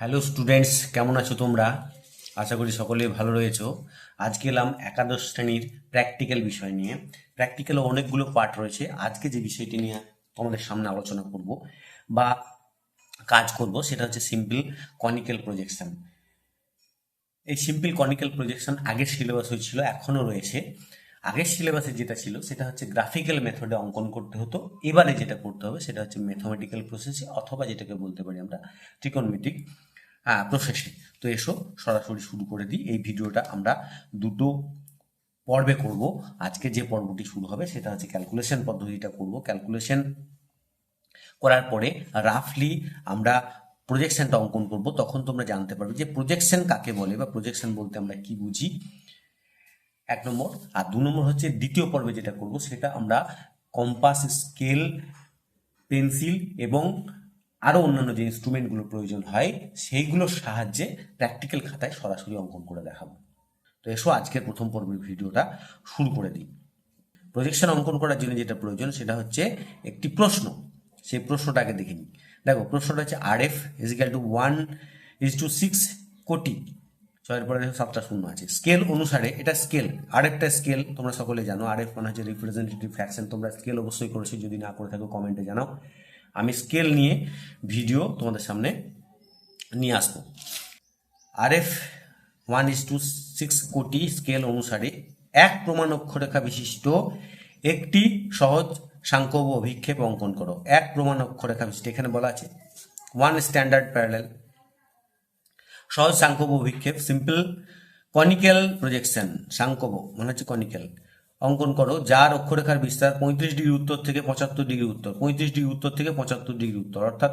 Hello students, কেমন আছো তোমরা? আশা করি সকলেই ভালো রয়েছো। আজকে এলাম একাদশ শ্রেণির প্র্যাকটিক্যাল বিষয় নিয়ে। প্র্যাকটিক্যালে অনেকগুলো পার্ট রয়েছে। আজকে যে বিষয়টি নিয়ে তোমাদের সামনে আলোচনা করব বা কাজ করব, সেটা হচ্ছে সিম্পল কনিক্যাল প্রজেকশন এই সিম্পল কনিক্যাল প্রজেকশন আগের সিলেবাস হয়েছিল, এখনও রয়েছে। আগের সিলেবাসে যেটা ছিল, সেটা হচ্ছে গ্রাফিক্যাল মেথডে অঙ্কন করতে হতো। এবারে যেটা করতে হবে, সেটা হচ্ছে ম্যাথমেটিক্যাল প্রসেসে অথবা যেটাকে বলতে পারি আমরা ট্রিকোনমেটিক প্রসেসে তো এসো, সরাসরি শুরু করে দিই। এই ভিডিওটা আমরা দুটো পর্বে করব। আজকে যে পর্বটি শুরু হবে, সেটা হচ্ছে ক্যালকুলেশন পদ্ধতিটা করব। ক্যালকুলেশন করার পরে রাফলি আমরা প্রজেকশনটা অঙ্কন করব। তখন তোমরা জানতে পারবে যে প্রজেকশন কাকে বলে বা প্রজেকশন বলতে আমরা কি বুঝি। এক নম্বর। আর দু নম্বর হচ্ছে দ্বিতীয় পর্বে যেটা করব, সেটা আমরা কম্পাস স্কেল পেন্সিল এবং আরও অন্যান্য যে ইনস্ট্রুমেন্টগুলো প্রয়োজন হয়, সেইগুলোর সাহায্যে প্র্যাকটিক্যাল খাতায় সরাসরি অঙ্কন করে দেখাবো। তো এসো, আজকের প্রথম পর্বের ভিডিওটা শুরু করে দিই। প্রজেকশন অঙ্কন করার জন্য যেটা প্রয়োজন, সেটা হচ্ছে একটি প্রশ্ন। সেই প্রশ্নটা আগে দেখে নিই। দেখো, প্রশ্নটা হচ্ছে R F equal to one is two six কোটি? ছয়ের পরে সাতটা শূন্য আছে। স্কেল অনুসারে, এটা স্কেল আর একটা স্কেল তোমরা সকলে জানো আর এফ মানে হচ্ছে রিপ্রেজেন্টেটিভ ফ্র্যাকশন তোমরা স্কেল অবশ্যই করেছ, যদি না করে থাকো কমেন্টে জানাও। আমি স্কেল নিয়ে ভিডিও তোমাদের সামনে নিয়ে আসব। R F one is two six কোটি স্কেল অনুসারে এক প্রমাণ অক্ষরেখা বিশিষ্ট একটি সহজ সাংখ্যব অভিক্ষেপ অঙ্কন করো। এক প্রমাণ অক্ষরেখা বিশিষ্ট, এখানে বলা আছে ওয়ান স্ট্যান্ডার্ড প্যারালেল সহজ সাংখ্যব অভিক্ষেপ সিম্পল কনিক্যাল প্রজেকশন সাংখ্যব মানে হচ্ছে কনিক্যাল অঙ্কন করো, যার অক্ষরেখার বিস্তার পঁয়ত্রিশ ডিগ্রি উত্তর থেকে পঁচাত্তর ডিগ্রি উত্তর, পঁয়ত্রিশ ডিগ্রি উত্তর থেকে পঁচাত্তর ডিগ্রি উত্তর। অর্থাৎ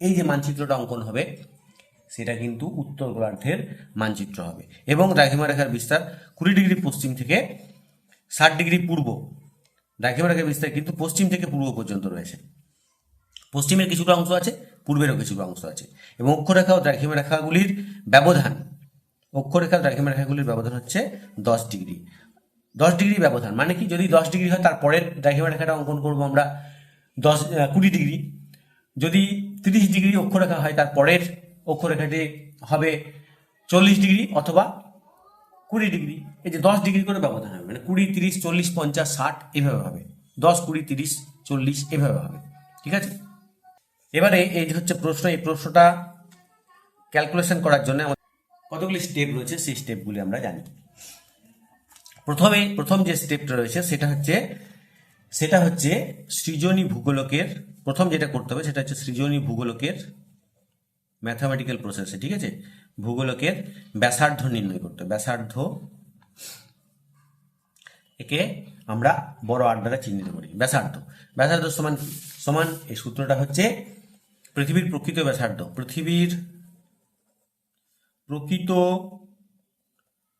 এই যে মানচিত্রটা অঙ্কন হবে, সেটা কিন্তু উত্তর গোলার্ধের মানচিত্র হবে। এবং দ্রাঘিমা রেখার বিস্তার কুড়ি ডিগ্রি পশ্চিম থেকে ষাট ডিগ্রি পূর্ব। দ্রাঘিমা রেখার বিস্তার কিন্তু পশ্চিম থেকে পূর্ব পর্যন্ত রয়েছে। পশ্চিমের কিছুটা অংশ আছে, পূর্বেরও কিছুটা অংশ আছে। এবং অক্ষরেখা ও দ্রাঘিমা রেখাগুলির ব্যবধান, অক্ষরেখা ও দ্রাঘিমা রেখাগুলির ব্যবধান হচ্ছে দশ ডিগ্রি। দশ ডিগ্রি ব্যবধান। মানে কি? যদি দশ ডিগ্রি হয় তারপরের দ্রাঘিমা রেখাটা অঙ্কন করব আমরা দশ কুড়ি ডিগ্রি। যদি তিরিশ ডিগ্রি অক্ষরেখা হয়, তারপরের অক্ষরেখাটি হবে চল্লিশ ডিগ্রি অথবা কুড়ি ডিগ্রি। এই যে দশ ডিগ্রি করে ব্যবধান হবে মানে কুড়ি, তিরিশ, চল্লিশ, পঞ্চাশ, ষাট, এভাবে হবে। দশ, কুড়ি, তিরিশ, চল্লিশ, এভাবে হবে। ঠিক আছে? এবারে এই যে হচ্ছে প্রশ্ন, এই প্রশ্নটা ক্যালকুলেশন করার জন্য আমাদের কতগুলি স্টেপ রয়েছে, সেই স্টেপগুলি আমরা জানি। প্রথমে, প্রথম যে স্টেপটা রয়েছে, সেটা হচ্ছে সেটা হচ্ছে সৃজনী ভূগোলকের, প্রথম যেটা করতে হবে সেটা হচ্ছে সৃজনী ভূগোলকের ম্যাথামেটিক্যাল প্রসেসে ঠিক আছে? ভূগোলকের ব্যাসার্ধ নির্ণয় করতে হবে। ব্যাসার্ধ একে আমরা বড় আর দ্বারা চিহ্নিত করি। ব্যাসার্ধ। ব্যাসার্ধ সমান সমান, এই সূত্রটা হচ্ছে পৃথিবীর প্রকৃত ব্যাসার্ধ। পৃথিবীর প্রকৃত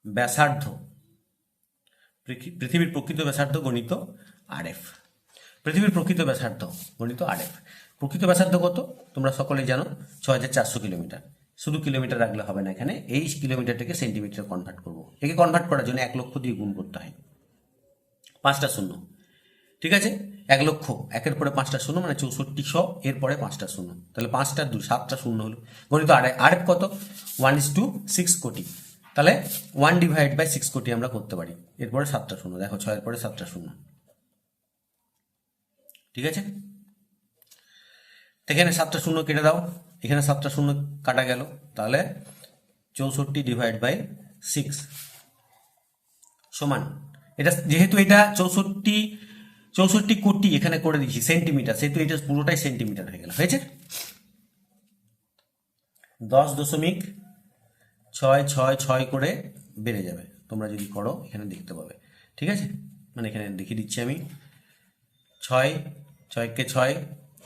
ব্যাসার্ধ। পৃথিবীর প্রকৃত ব্যাসার্ধ গণিত আর এফ পৃথিবীর প্রকৃত ব্যাসার্ধ গণিত আর এফ প্রকৃত ব্যাসার্ধ কত? তোমরা সকলেই জানো ছ হাজার চারশো কিলোমিটার। শুধু কিলোমিটার রাখলে হবে না এখানে এই কিলোমিটারটাকে সেন্টিমিটার কনভার্ট করব। একে কনভার্ট করার জন্য এক লক্ষ দিয়ে গুণ করতে হয়। পাঁচটা শূন্য। ঠিক আছে? এক লক্ষ, একের পরে পাঁচটা শূন্য মানে চৌষট্টি শ এর পরে পাঁচটা শূন্য। তাহলে পাঁচটা দু, সাতটা শূন্য হলো। গণিত আর আর কত? ওয়ান ইস টু সিক্স কোটি। তাহলে ওয়ান ডিভাইড বাই সিক্স কোটি আমরা করতে পারি। এরপরে সাতটা শূন্য, দেখো ছয়ের পরে সাতটা শূন্য। ঠিক আছে? এখানে সাতটা শূন্য কেটে দাও। এখানে সাতটা শূন্য কাটা গেল। তাহলে চৌষট্টি ডিভাইড বাই সিক্স সমান। এটা যেহেতু এটা চৌষট্টি চৌষট্টি কোটি এখানে করে দিয়েছি সেন্টিমিটার সেহেতু এটা পুরোটাই সেন্টিমিটার হয়ে গেল। হয়েছে? দশ দশমিক ছয় ছয় ছয় করে বেড়ে যাবে। তোমরা যদি করো, এখানে দেখতে পাবে। ঠিক আছে? মানে এখানে দেখিয়ে দিচ্ছি আমি। ছয়, ছয়কে ছয়,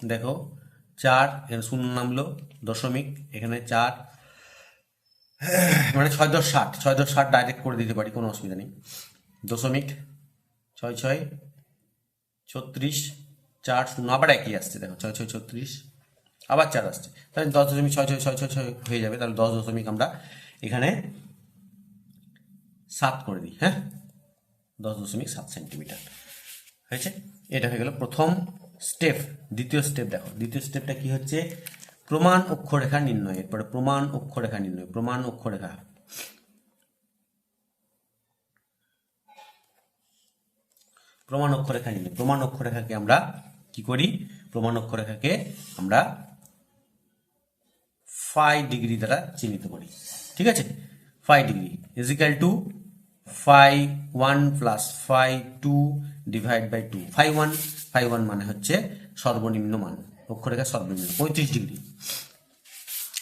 দেখো, চার, এখানে শূন্য নামলো, দশমিক, এখানে চার মানে ছয় দশ ষাট, ছয় দশ ষাট ডাইরেক্ট করে দিতে পারি, কোনো অসুবিধা নেই। দশমিক, ছয় ছয়, ছত্রিশ, চার, শূন্য, আবার একই আসছে, দেখো, ছয় ছয়, ছত্রিশ, আবার চার আসছে। তাহলে দশ দশমিক ছয় ছয় ছয় ছয় ছয় হয়ে যাবে। তাহলে দশ দশমিক আমরা এখানে সাত করে দিই হ্যাঁ? দশ দশমিক সাত সেন্টিমিটার। হয়েছে? এটা হয়ে গেল প্রথম স্টেপ। দ্বিতীয় স্টেপ দেখো। দ্বিতীয় স্টেপটা কি হচ্ছে? প্রমাণ অক্ষরেখা নির্ণয়। এরপরে প্রমাণ অক্ষরেখা নির্ণয়। প্রমাণ অক্ষরেখা। প্রমাণ অক্ষরেখা নির্ণয়। প্রমাণ অক্ষরেখাকে আমরা কি করি? প্রমাণ অক্ষরেখাকে আমরা ফাইভ ডিগ্রি দ্বারা চিহ্নিত করি। ঠিক আছে? Five degree equal to five one plus five two divide by two five one five one মানে হচ্ছে সর্বনিম্ন মান। অক্ষরেখা সর্বনিম্ন। পঁয়ত্রিশ ডিগ্রি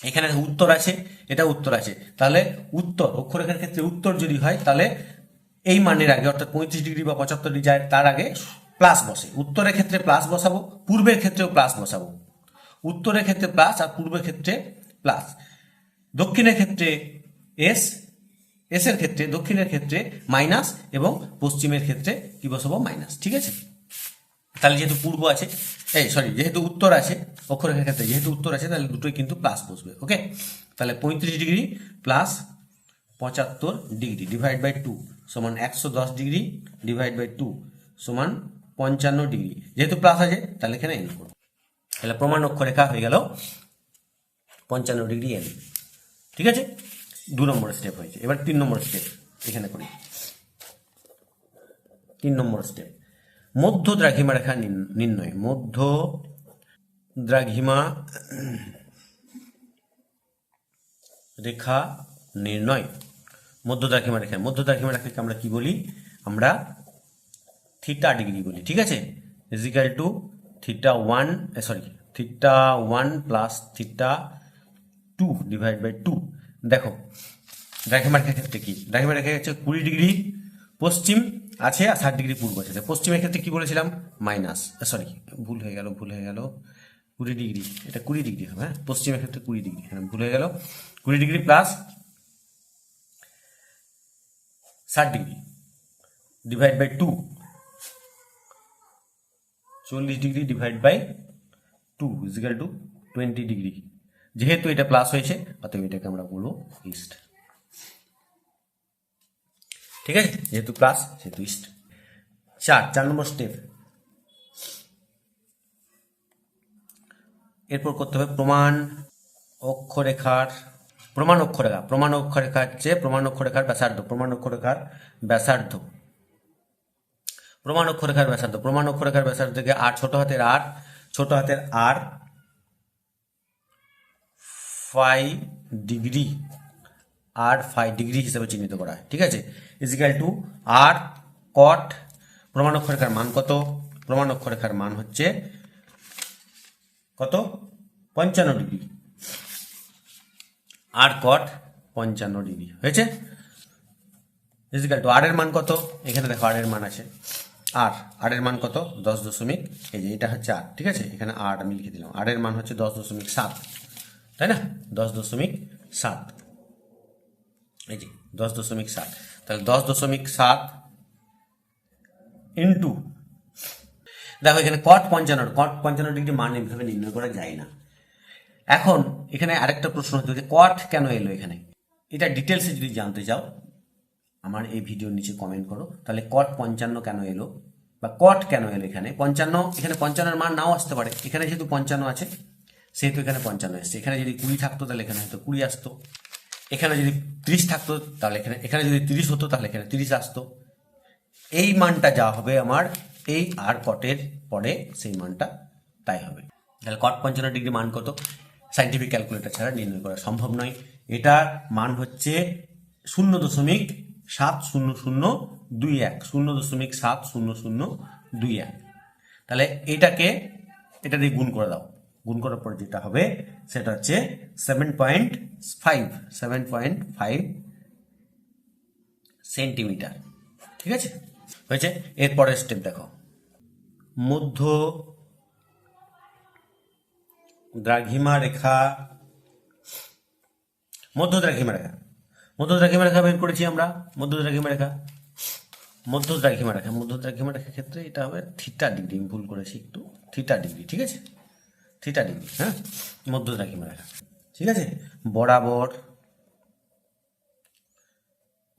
এখানে উত্তর আছে, এটা উত্তর আছে। তাহলে উত্তর, অক্ষরেখার ক্ষেত্রে উত্তর যদি হয়, তাহলে এই মানের আগে, অর্থাৎ পঁয়ত্রিশ ডিগ্রি বা পঁচাত্তর ডিগ্রি তার আগে প্লাস বসে। উত্তরের ক্ষেত্রে প্লাস বসাবো, পূর্বের ক্ষেত্রেও প্লাস বসাবো। উত্তরের ক্ষেত্রে প্লাস আর পূর্বের ক্ষেত্রে প্লাস দক্ষিণের ক্ষেত্রে এস এস এর ক্ষেত্রে, দক্ষিণের ক্ষেত্রে মাইনাস এবং পশ্চিমের ক্ষেত্রে কি বসাবো? মাইনাস ঠিক আছে? তাহলে যেহেতু পূর্ব আছে, এই সরি যেহেতু উত্তর আছে, অক্ষরেখার ক্ষেত্রে যেহেতু উত্তর আছে, তাহলে দুটোই কিন্তু প্লাস বসবে ওকে তাহলে পঁয়ত্রিশ ডিগ্রি প্লাস পঁচাত্তর ডিগ্রি ডিভাইড বাই টু সমান একশো দশ ডিগ্রি ডিভাইড বাই টু সমান পঞ্চান্ন ডিগ্রি। যেহেতু প্লাস আছে, তাহলে এখানে এন করব। তাহলে প্রমাণ অক্ষরেখা হয়ে গেল পঞ্চান্ন ডিগ্রি এন ঠিক আছে? দু নম্বর স্টেপ হয়েছে। এবার তিন নম্বর স্টেপ এখানে করি। তিন নম্বর স্টেপ মধ্য দ্রাঘিমা রেখা নির্ণয়। মধ্য দ্রাঘিমা রেখা নির্ণয়। মধ্য দ্রাঘিমা রেখা। মধ্য দ্রাঘিমা রেখাকে আমরা কি বলি? আমরা থিটা ডিগ্রি বলি। ঠিক আছে? Is equal to theta one sorry theta one plus theta two divide by two দেখো দ্রাঘিমা রেখার ক্ষেত্রে কি? দ্রাঘিমা রেখা হচ্ছে কুড়ি ডিগ্রি পশ্চিম আছে আর ষাট ডিগ্রি পূর্ব আছে। পশ্চিমের ক্ষেত্রে কি বলেছিলাম? মাইনাস সরি ভুল হয়ে গেল, ভুল হয়ে গেল। কুড়ি ডিগ্রি, এটা কুড়ি ডিগ্রি হবে হ্যাঁ? পশ্চিমের ক্ষেত্রে কুড়ি ডিগ্রি হ্যাঁ ভুল হয়ে গেল। কুড়ি ডিগ্রি প্লাস ষাট ডিগ্রি ডিভাইড বাই টু চল্লিশ degree divide by two is equal to twenty degree. যেহেতু এটা প্লাস হয়েছে, অতএব এটাকে আমরা বলব ইস্ট ঠিক আছে? যেহেতু প্লাস সেহেতু ইস্ট চার চার নম্বর স্টেপ এরপর করতে হবে প্রমাণ অক্ষরেখার, প্রমাণ অক্ষরেখা প্রমাণ অক্ষরেখা হচ্ছে প্রমাণ অক্ষরেখার ব্যাসার্ধ, প্রমাণ অক্ষরেখার ব্যাসার্ধ। প্রমাণ অক্ষরেখার ব্যাসার্ধ, প্রমাণ অক্ষরেখার ব্যাসার্ধ থেকে আর ছোট হাতের আর, ছোট হাতের r five degree r five degree হিসেবে চিহ্নিত করা হয়, ঠিক আছে? ইজিক্যাল টু আর কট প্রমাণ অক্ষরেখার মান কত? প্রমাণ অক্ষরেখার মান হচ্ছে কত? পঞ্চান্ন ডিগ্রি আর কট পঞ্চান্ন ডিগ্রি হয়েছে? ইজিক্যাল টু আর এর মান কত? এখানে দেখো আর এর মান আছে। আর আর এর মান কত? দশ দশমিক, এই যে এটা হচ্ছে আর ঠিক আছে? এখানে আর আমি লিখে দিলাম। আর এর মান হচ্ছে দশ দশমিক সাত। তাই না? দশ দশমিক সাত। এই যে, দশ দশমিক সাত। তাহলে দশ দশমিক সাত ইন্টু, দেখো এখানে কট পঞ্চান্ন কট পঞ্চান্ন ডিগ্রি মান এইভাবে নির্ণয় করা যায় না। এখন এখানে আরেকটা প্রশ্ন হতো যে কট কেন এলো এখানে? এটা ডিটেলসে যদি জানতে চাও, আমার এই ভিডিওর নিচে কমেন্ট করো। তাহলে কট পঞ্চান্ন কেন এলো? বা কট কেন এলো এখানে? পঞ্চান্ন, এখানে পঞ্চান্নের মান নাও আসতে পারে। এখানে যেহেতু পঞ্চান্ন আছে সেহেতু এখানে পঞ্চান্ন এসছে। এখানে যদি কুড়ি থাকতো, তাহলে এখানে হয়তো কুড়ি আসতো। এখানে যদি তিরিশ থাকতো, তাহলে এখানে এখানে যদি তিরিশ হতো, তাহলে এখানে তিরিশ আসতো। এই মানটা যা হবে আমার, এই আর কটের পরে সেই মানটা তাই হবে। তাহলে কট পঞ্চান্ন ডিগ্রি মান কত? সাইন্টিফিক ক্যালকুলেটর ছাড়া নির্ণয় করা সম্ভব নয়। এটার মান হচ্ছে শূন্য দশমিক সাত শূন্য শূন্য দুই এক। শূন্য দশমিক সাত শূন্য শূন্য দুই এক। তাহলে এটাকে এটা দিয়ে গুণ করে দাও। গুণ করার পর যেটা হবে, সেটা হচ্ছে seven point five seven point five centimetre ঠিক আছে? হয়েছে? এরপরের স্টেপ দেখো। মধ্য দ্রাঘিমা রেখা, মধ্য দ্রাঘিমা রেখা। মধ্য দ্রাঘিমা রেখা বের করেছি আমরা। মধ্য দ্রাঘিমা রেখা। মধ্য দ্রাঘিমা রেখা। মধ্য দ্রাঘিমা রেখার ক্ষেত্রে এটা হবে থিটা ডিগ্রি ভুল করেছি একটু। থিটা ডিগ্রি ঠিক আছে? থিটা ডিগ্রি হ্যাঁ? মধ্য দ্রাঘিমা রেখা ঠিক আছে? বরাবর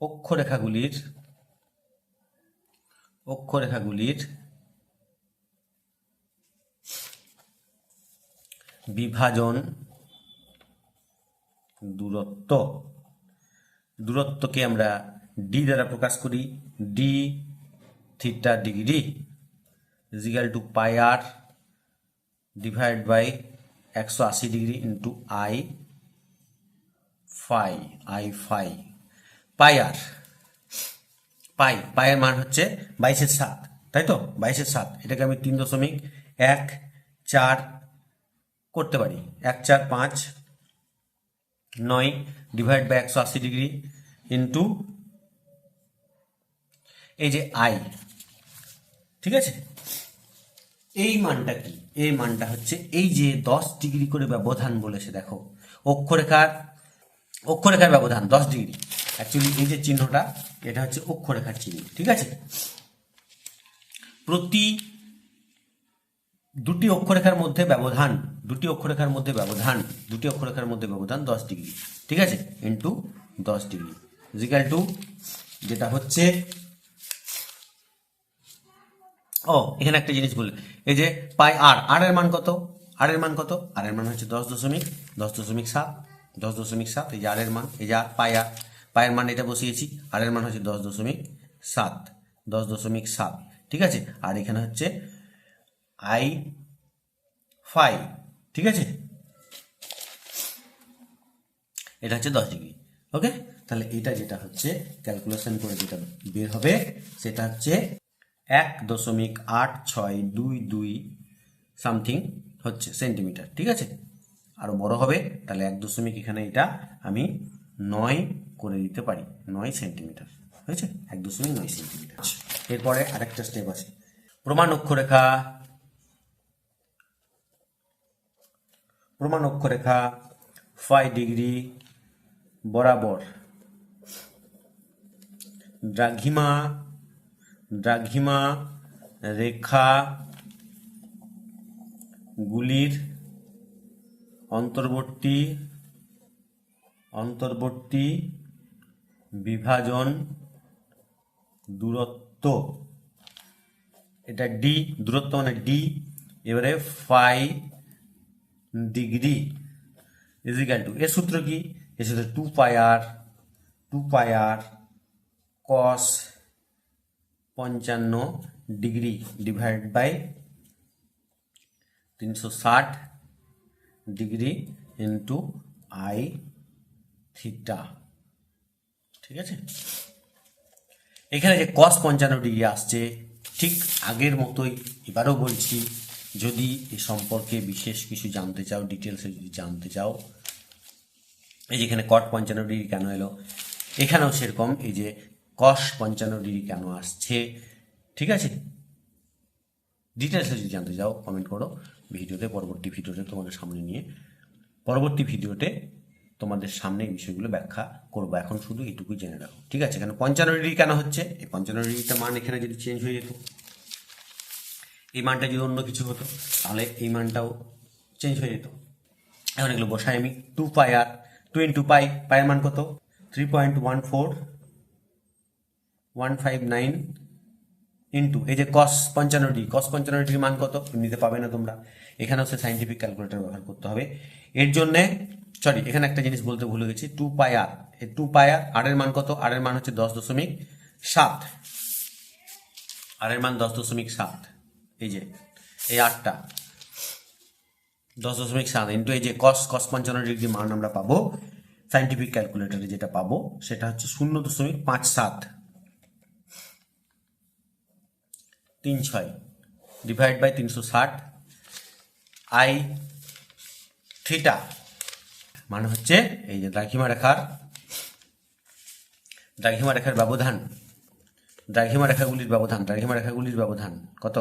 অক্ষরেখাগুলির অক্ষরেখাগুলির বিভাজন দূরত্ব। দূরত্বকে আমরা ডি দ্বারা প্রকাশ করি। D theta degree is equal to pi r divide by একশো আশি degree into i phi i phi pi r pi পায়ের মান হচ্ছে বাইশের সাত, তাই তো? বাইশের সাত, এটাকে আমি তিন দশমিক এক চার করতে পারি। এক চার পাঁচ নয় ডিভাইড বাই একশো আশি ডিগ্রি ইন্টু এই যে আই ঠিক আছে? এই মানটা কি? এই মানটা হচ্ছে এই যে দশ ডিগ্রি করে ব্যবধান বলেছে, দেখো। অক্ষরেখার অক্ষরেখার ব্যবধান, দশ ডিগ্রি। অ্যাকচুয়ালি এই যে চিহ্নটা, এটা হচ্ছে অক্ষরেখার চিহ্ন, ঠিক আছে? প্রতি দুটি অক্ষরেখার মধ্যে ব্যবধান, দুটি অক্ষরেখার মধ্যে ব্যবধান, দুটি অক্ষরেখার মধ্যে ব্যবধান দশ ডিগ্রি, ঠিক আছে? ইন্টু দশ ডিগ্রি। ইজিক্যাল টু যেটা হচ্ছে ও, এখানে একটা জিনিস বললে এই যে পাই আর আর এর মান কত? আর এর মান কত? আর এর মান হচ্ছে দশ দশমিক দশ দশমিক সাত, দশ দশমিক সাত, এই যে আর এর মান, এই যে আর পাই আর। পায়ের মান এটা বসিয়েছি, আর এর মান হচ্ছে দশ দশমিক সাত, দশ দশমিক সাত, ঠিক আছে? আর এখানে হচ্ছে আই ফাই, ঠিক আছে? এটা হচ্ছে দশ ডিগ্রি, ওকে? তাহলে এটা যেটা হচ্ছে ক্যালকুলেশন করে যেটা বের হবে, সেটা হচ্ছে এক দশমিক আট ছয় দুই দুই সামথিং হচ্ছে সেন্টিমিটার, ঠিক আছে? আরও বড় হবে, তাহলে এক দশমিক এখানে এটা আমি নয় করে দিতে পারি, নয় সেন্টিমিটার, হয়েছে? এক দশমিক নয় সেন্টিমিটার। এরপরে আরেকটা স্টেপ আছে, প্রমাণ অক্ষরেখা। প্রমাণ অক্ষরেখা ফাইভ ডিগ্রি বরাবর। দ্রাঘিমা দ্রাঘিমা, রেখা, গুলির অন্তর্বর্তী অন্তর্বর্তী, বিভাজন, দূরত্ব। এটা ডি দূরত্ব মানে ডি এবারে ফাইভ ডিগ্রি ইজিক্যাল টু এর সূত্র কি? এর সূত্র টু পাই আর টু পাই আর কস পঞ্চান্ন ডিগ্রি ডিভাইড বাই তিনশো ষাট ডিগ্রি ইন্টু আই থিটা। ঠিক আছে? এখানে যে কস পঞ্চান্ন ডিগ্রি আসছে, ঠিক আগের মতোই এবারও বলছি, যদি এ সম্পর্কে বিশেষ কিছু জানতে চাও ডিটেলসে যদি জানতে চাও, এই যেখানে কট পঞ্চান্ন ডিগ্রি কেন এলো? এখানেও সেরকম, এই যে কস পঞ্চান্ন ডিগ্রি কেন আসছে? ঠিক আছে? ডিটেলসে যদি জানতে চাও কমেন্ট করো ভিডিওতে, পরবর্তী ভিডিওতে তোমাদের সামনে নিয়ে। পরবর্তী ভিডিওতে তোমাদের সামনে এই বিষয়গুলো ব্যাখ্যা করব। এখন শুধু এটুকুই জেনে রাখো। ঠিক আছে? এখানে পঞ্চান্ন ডিগ্রি কেন হচ্ছে? এই পঞ্চান্ন ডিগ্রিটা মান এখানে যদি চেঞ্জ হয়ে যেত, এই মানটা যদি অন্য কিছু হতো, তাহলে এই মানটাও চেঞ্জ হয়ে যেত। এখন এগুলো বসাই আমি। Two pi r two into pi পায়ের মান কত? Three point one four one five nine into এই যে কস পঞ্চান্ন ডিগ্রি কস পঞ্চান্ন ডিগ্রি মান কত? এমনিতে পাবে না তোমরা। এখানে হচ্ছে সাইন্টিফিক ক্যালকুলেটর ব্যবহার করতে হবে। এর জন্যে সরি এখানে একটা জিনিস বলতে ভুলে গেছি টু পাই আর টু পাই আর আর এর মান কত? আর এর মান হচ্ছে দশ দশমিক সাত। আর এর মান দশ দশমিক সাত। এই যে, এই আটটা দশ দশমিক সাত ইন্টু এই যে কস কস পঞ্চান্ন ডিগ্রি মান আমরা পাবো। সাইন্টিফিক ক্যালকুলেটরে যেটা পাবো, সেটা হচ্ছে শূন্য দশমিক পাঁচ সাত। তিন ছয়। ডিভাইড বাই তিনশো ষাট। আই থিটা মানে হচ্ছে এই যে দ্রাঘিমা রেখার দ্রাঘিমা রেখার ব্যবধান। দ্রাঘিমা রেখাগুলির ব্যবধান, দ্রাঘিমা রেখাগুলির ব্যবধান কত?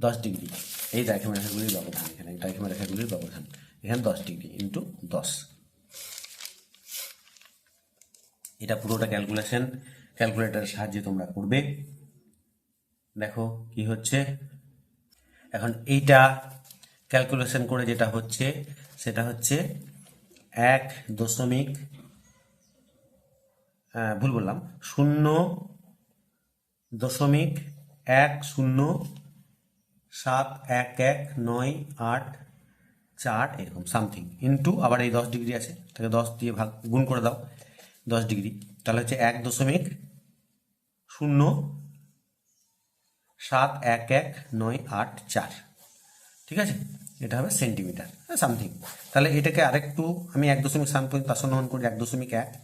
দশ ডিগ্রি। এই দ্রাঘিমা রেখাগুলির ব্যবধান, এখানে দ্রাঘিমা রেখাগুলির ব্যবধান। এখানে দশ ডিগ্রি ইন্টু দশ। এটা পুরোটা ক্যালকুলেশন ক্যালকুলেটরের সাহায্যে তোমরা করবে। দেখো কি হচ্ছে। এখন এইটা ক্যালকুলেশন করে যেটা হচ্ছে সেটা হচ্ছে এক দশমিক হ্যাঁ, ভুল বললাম শূন্য দশমিক এক শূন্য সাত এক এক নয় আট চার এরকম সামথিং ইন্টু আবার এই দশ ডিগ্রি আছে তাকে দশ দিয়ে ভাগ গুণ করে দাও দশ ডিগ্রি তাহলে হচ্ছে এক দশমিক শূন্য সাত এক এক নয় আট চার। ঠিক আছে? এটা হবে সেন্টিমিটার সামথিং তাহলে এটাকে আরেকটু আমি এক দশমিক সামথিং তার সন্ধান করি, এক দশমিক এক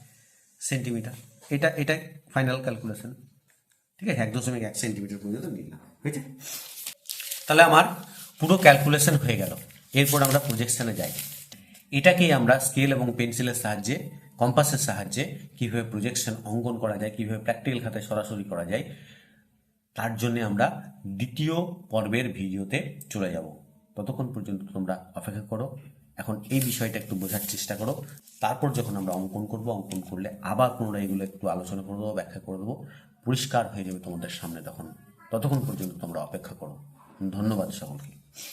সেন্টিমিটার। এটা, এটাই ফাইনাল ক্যালকুলেশন ঠিক আছে? এক দশমিক এক সেন্টিমিটার পর্যন্ত নিলাম হয়েছে? তাহলে আমার পুরো ক্যালকুলেশন হয়ে গেল। এরপর আমরা প্রজেকশনে যাই। এটাকেই আমরা স্কেল এবং পেন্সিলের সাহায্যে কম্পাসের সাহায্যে কীভাবে প্রজেকশন অঙ্কন করা যায়, কীভাবে প্র্যাকটিক্যাল খাতায় সরাসরি করা যায় তার জন্য আমরা দ্বিতীয় পর্বের ভিডিওতে চলে যাব। ততক্ষণ পর্যন্ত তোমরা অপেক্ষা করো। এখন এই বিষয়টা একটু বোঝার চেষ্টা করো। তারপর যখন আমরা অঙ্কন করব, অঙ্কন করলে আবার পুনরায় এগুলো একটু আলোচনা করে দেবো, ব্যাখ্যা করে দেবো। পরিষ্কার হয়ে যাবে তোমাদের সামনে তখন। ততক্ষণ পর্যন্ত তোমরা অপেক্ষা করো। ধন্যবাদ সকলকে।